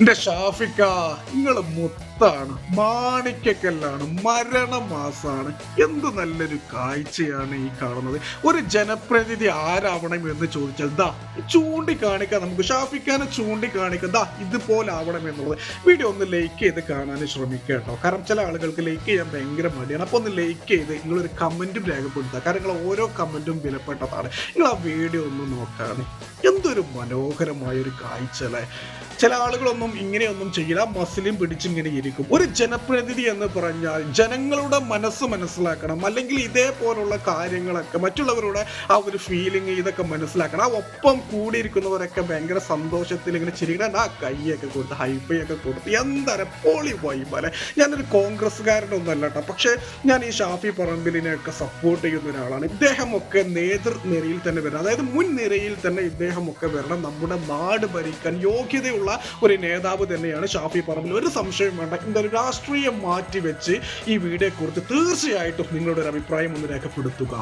എന്റെ ഷാഫിക്ക നിങ്ങൾ മുത്താണ് മാണിക്കക്കല്ലാണ് മരണമാസാണ്. എന്ത് നല്ലൊരു കാഴ്ചയാണ് ഈ കാണുന്നത്. ഒരു ജനപ്രതിനിധി ആരാവണം എന്ന് ചോദിച്ചാൽ ദാ ചൂണ്ടിക്കാണിക്കാം നമുക്ക്. ഷാഫിക്കാനെ ചൂണ്ടിക്കാണിക്കാം. ദാ ഇതുപോലെ ആവണം എന്നുള്ളത്. വീഡിയോ ഒന്ന് ലൈക്ക് ചെയ്ത് കാണാൻ ശ്രമിക്കുക കേട്ടോ. കാരണം ചില ആളുകൾക്ക് ലൈക്ക് ചെയ്യാൻ ഭയങ്കര മടിയാണ്. അപ്പോൾ ഒന്ന് ലൈക്ക് ചെയ്ത് നിങ്ങളൊരു കമന്റും രേഖപ്പെടുത്തുക. കാരണം നിങ്ങൾ ഓരോ കമന്റും വിലപ്പെട്ടതാണ്. നിങ്ങൾ ആ വീഡിയോ ഒന്ന് നോക്കാണ്. എന്തൊരു മനോഹരമായ ഒരു കാഴ്ച അല്ലേ? ചില ആളുകളൊന്നും ഇങ്ങനെയൊന്നും ചെയ്യില്ല. മസിലും പിടിച്ചിങ്ങനെ ഇരിക്കും. ഒരു ജനപ്രതിനിധി എന്ന് പറഞ്ഞാൽ ജനങ്ങളുടെ മനസ്സ് മനസ്സിലാക്കണം. അല്ലെങ്കിൽ ഇതേപോലുള്ള കാര്യങ്ങളൊക്കെ മറ്റുള്ളവരുടെ ആ ഒരു ഫീലിംഗ് ഇതൊക്കെ മനസ്സിലാക്കണം. ആ ഒപ്പം കൂടിയിരിക്കുന്നവരൊക്കെ ഭയങ്കര സന്തോഷത്തിൽ ഇങ്ങനെ ചിരിക്കണം. ആ കൈയൊക്കെ കൊടുത്ത് ഹൈഫൈയൊക്കെ കൊടുത്ത് എന്താ പോളി പോലെ ഞാനൊരു കോൺഗ്രസ്സുകാരനൊന്നും അല്ല കേട്ടോ പക്ഷേ ഞാൻ ഈ ഷാഫി പറമ്പിലിനെയൊക്കെ സപ്പോർട്ട് ചെയ്യുന്ന ഒരാളാണ്. ഇദ്ദേഹമൊക്കെ നേതൃനിരയിൽ തന്നെ വരണം. അതായത് മുൻനിരയിൽ തന്നെ ഇദ്ദേഹമൊക്കെ വരണം. നമ്മുടെ നാട് ഭരിക്കാൻ യോഗ്യതയുള്ള ഒരു നേതാവ് തന്നെയാണ് ഷാഫി പറമ്പിൽ. ഒരു സംശയം വേണ്ട. എന്തായാലും രാഷ്ട്രീയം മാറ്റിവെച്ച് ഈ വീഡിയോയെക്കുറിച്ച് തീർച്ചയായിട്ടും നിങ്ങളുടെ ഒരു അഭിപ്രായം ഒന്ന് രേഖപ്പെടുത്തുക.